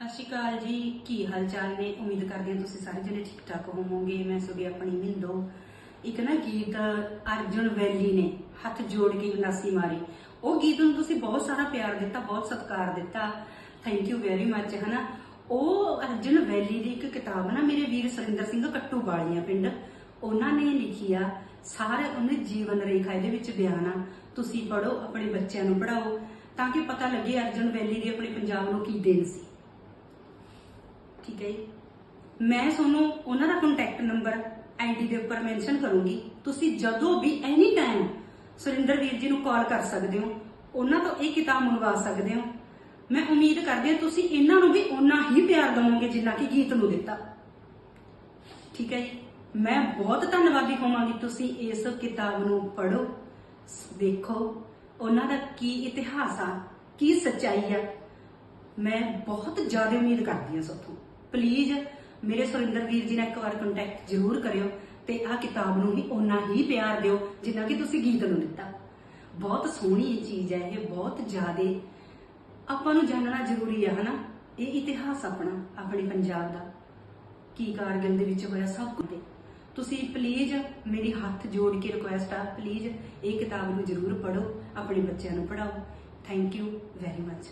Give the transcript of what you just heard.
ਸਤਿ ਸ਼੍ਰੀ ਅਕਾਲ ਜੀ। ਕੀ ਹਾਲ ਚਾਲ ਨੇ? ਉਮੀਦ ਕਰਦੇ ਹਾਂ ਤੁਸੀਂ ਸਾਰੇ ਜਣੇ ਠੀਕ ਠਾਕ ਹੋਵੋਗੇ। ਮੈਂ ਤੁਹਾਡੀ ਆਪਣੀ ਮਿੰਦੋ। ਇੱਕ ਨਾ ਗੀਤ ਅਰਜੁਨ ਵੈਲੀ ਨੇ, ਹੱਥ ਜੋੜ ਕੇ ਉਨਾਸੀ ਮਾਰੀ। ਉਹ ਗੀਤ ਨੂੰ ਤੁਸੀਂ ਬਹੁਤ ਸਾਰਾ ਪਿਆਰ ਦਿੱਤਾ, ਬਹੁਤ ਸਤਿਕਾਰ ਦਿੱਤਾ। ਥੈਂਕ ਯੂ ਵੈਰੀ ਮੱਚ ਹਨਾ? ਉਹ ਅਰਜੁਨ ਵੈਲੀ ਦੀ ਇੱਕ ਕਿਤਾਬ ਨਾ ਮੇਰੇ ਵੀਰ ਸੁਰਿੰਦਰ ਸਿੰਘ ਕੱਟੂ ਵਾਲੀਆਂ ਪਿੰਡ, ਉਹਨਾਂ ਨੇ ਲਿਖੀ ਆ, ਸਾਰੇ ਉਹਨੇ ਜੀਵਨ ਰੇਖਾ, ਇਹਦੇ ਵਿੱਚ ਬਿਆਨ ਆ। ਤੁਸੀਂ ਪੜੋ ਆਪਣੇ ਬੱਚਿਆਂ ਨੂੰ ਪੜਾਓ ਤਾਂ ਕਿ ਪਤਾ ਲੱਗੇ ਅਰਜੁਨ ਵੈਲੀ ਦੀ ਆਪਣੇ ਪੰਜਾਬ ਨੂੰ ਕੀ ਦੇਣ ਸੀ। ਠੀਕ ਹੈ ਜੀ ਮੈਂ ਤੁਹਾਨੂੰ ਉਹਨਾਂ ਦਾ ਕੰਟੈਕਟ ਨੰਬਰ ਆਈਡੀ ਦੇ ਉੱਪਰ ਮੈਂਸ਼ਨ ਕਰੂੰਗੀ। ਤੁਸੀਂ ਜਦੋਂ ਵੀ ਐਨੀ ਟਾਈਮ ਸੁਰਿੰਦਰ ਵੀਰ ਜੀ ਨੂੰ ਕਾਲ ਕਰ ਸਕਦੇ ਹੋ, ਉਹਨਾਂ ਤੋਂ ਇਹ ਕਿਤਾਬ ਮੰਗਵਾ ਸਕਦੇ ਹੋ। ਮੈਂ ਉਮੀਦ ਕਰਦੀ ਹਾਂ ਤੁਸੀਂ ਇਹਨਾਂ ਨੂੰ ਵੀ ਓਨਾ ਹੀ ਪਿਆਰ ਦਵੋਗੇ ਜਿੰਨਾ ਕਿ ਗੀਤ ਨੂੰ ਦਿੱਤਾ। ਠੀਕ ਹੈ ਜੀ? ਮੈਂ ਬਹੁਤ ਧੰਨਵਾਦੀ ਹੋਵਾਂਗੀ ਤੁਸੀਂ ਇਸ ਕਿਤਾਬ ਨੂੰ ਪੜੋ ਦੇਖੋ, ਉਹਨਾਂ ਦਾ ਕੀ ਇਤਿਹਾਸ ਆ, ਕੀ ਸੱਚਾਈ ਆ। ਮੈਂ ਬਹੁਤ ਜ਼ਿਆਦਾ ਉਮੀਦ ਕਰਦੀ ਹਾਂ ਸੋਥੋਂ। ਪਲੀਜ਼ ਮੇਰੇ ਸੁਰਿੰਦਰ ਵੀਰ ਜੀ ਨਾਲ ਇੱਕ ਵਾਰ ਕੰਟੈਕਟ ਜ਼ਰੂਰ ਕਰਿਓ ਤੇ ਆਹ ਕਿਤਾਬ ਨੂੰ ਵੀ ਓਨਾ ਹੀ ਪਿਆਰ ਦਿਓ ਜਿੰਨਾ ਕਿ ਤੁਸੀਂ ਗੀਤ ਨੂੰ ਦਿੱਤਾ। ਬਹੁਤ ਸੋਹਣੀ ਇਹ ਚੀਜ਼ ਹੈ, ਇਹ ਬਹੁਤ ਜ਼ਿਆਦਾ ਆਪਾਂ ਨੂੰ ਜਾਣਨਾ ਜ਼ਰੂਰੀ ਹੈ ਹਨਾ? ਇਹ ਇਤਿਹਾਸ ਆਪਣਾ, ਆਪਣੇ ਪੰਜਾਬ ਦਾ। ਕੀ ਕਾਰਗਿਲ ਦੇ ਵਿੱਚ ਹੋਇਆ ਸਭ ਕੁਝ। ਤੁਸੀਂ ਪਲੀਜ਼ ਮੇਰੀ ਹੱਥ ਜੋੜ ਕੇ ਰਿਕੁਐਸਟ ਆ ਪਲੀਜ਼ ਇਹ ਕਿਤਾਬ ਨੂੰ ਜ਼ਰੂਰ ਪੜ੍ਹੋ, ਆਪਣੇ ਬੱਚਿਆਂ ਨੂੰ ਪੜ੍ਹਾਓ। Thank you very much